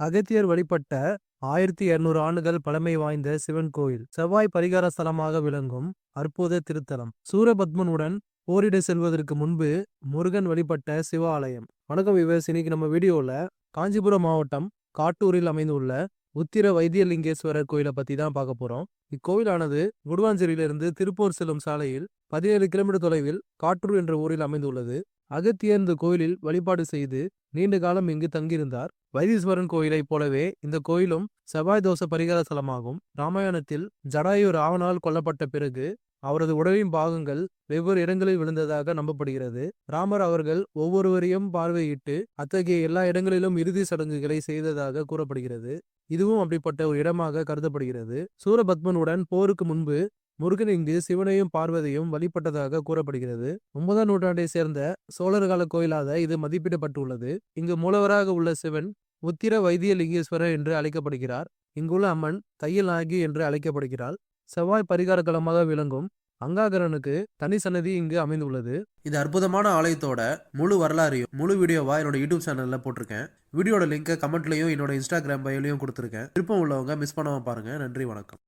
அகத்தியர் வழிபட்ட ஆயிரத்தி இருநூறு ஆண்டுகள் பழமை வாய்ந்த சிவன் கோயில். செவ்வாய் பரிகார ஸ்தலமாக விளங்கும் அற்புத திருத்தலம். சூரபத்மனுடன் போரிட செல்வதற்கு முன்பு முருகன் வழிபட்ட சிவ ஆலயம் வணக்கம் விவஸ் இன்னைக்கு நம்ம வீடியோல காஞ்சிபுரம் மாவட்டம் காட்டூரில் அமைந்துள்ள உத்திர வைத்தியலிங்கேஸ்வரர் கோயிலை பத்தி தான் பார்க்க போறோம். இக்கோயிலானது குடுவாஞ்சேரியிலிருந்து திருப்பூர் செல்லும் சாலையில் பதினேழு கிலோமீட்டர் தொலைவில் காற்றூர் என்ற ஊரில் அமைந்துள்ளது. அகத்தியர் இந்த கோயிலில் வழிபாடு செய்து நீண்ட காலம் இங்கு தங்கியிருந்தார். வைத்தீஸ்வரன் கோயிலைப் போலவே இந்த கோயிலும் செவ்வாய் தோச பரிகார ஸ்தலமாகும். ராமாயணத்தில் ஜடாயு ராவணால் கொல்லப்பட்ட பிறகு அவரது உடலின் பாகங்கள் வெவ்வேறு இடங்களில் விழுந்ததாக நம்பப்படுகிறது. ராமர் அவர்கள் ஒவ்வொருவரையும் பார்வையிட்டு அத்தகைய எல்லா இடங்களிலும் இறுதி சடங்குகளை செய்ததாக கூறப்படுகிறது. இதுவும் அப்படிப்பட்ட ஒரு இடமாக கருதப்படுகிறது. சூரபத்மனுடன் போருக்கு முன்பு முருகன் இங்கு சிவனையும் பார்வதியும் வழிபட்டதாக கூறப்படுகிறது. ஒன்பதாம் நூற்றாண்டை சேர்ந்த சோழர் கால கோயிலாக இது மதிப்பிடப்பட்டுள்ளது. இங்கு மூலவராக உள்ள சிவன் உத்திர வைத்தியலிங்கேஸ்வரர் என்று அழைக்கப்படுகிறார். இங்குள்ள அம்மன் தையல் நாயகி என்று அழைக்கப்படுகிறாள். செவ்வாய் பரிகாரகலமாக விளங்கும் அங்காகரனுக்கு தனி சன்னதி இங்கு அமைந்துள்ளது. இது அற்புதமான ஆலயத்தோட முழு வரலாறையும் முழு வீடியோவா என்னோட யூடியூப் சேனல்ல போட்டிருக்கேன். வீடியோட லிங்கை கமெண்ட்லயும் என்னோட இன்ஸ்டாகிராம் பயோலையும் கொடுத்துருக்கேன். விருப்பம் உள்ளவங்க மிஸ் பண்ணாம பாருங்க. நன்றி வணக்கம்.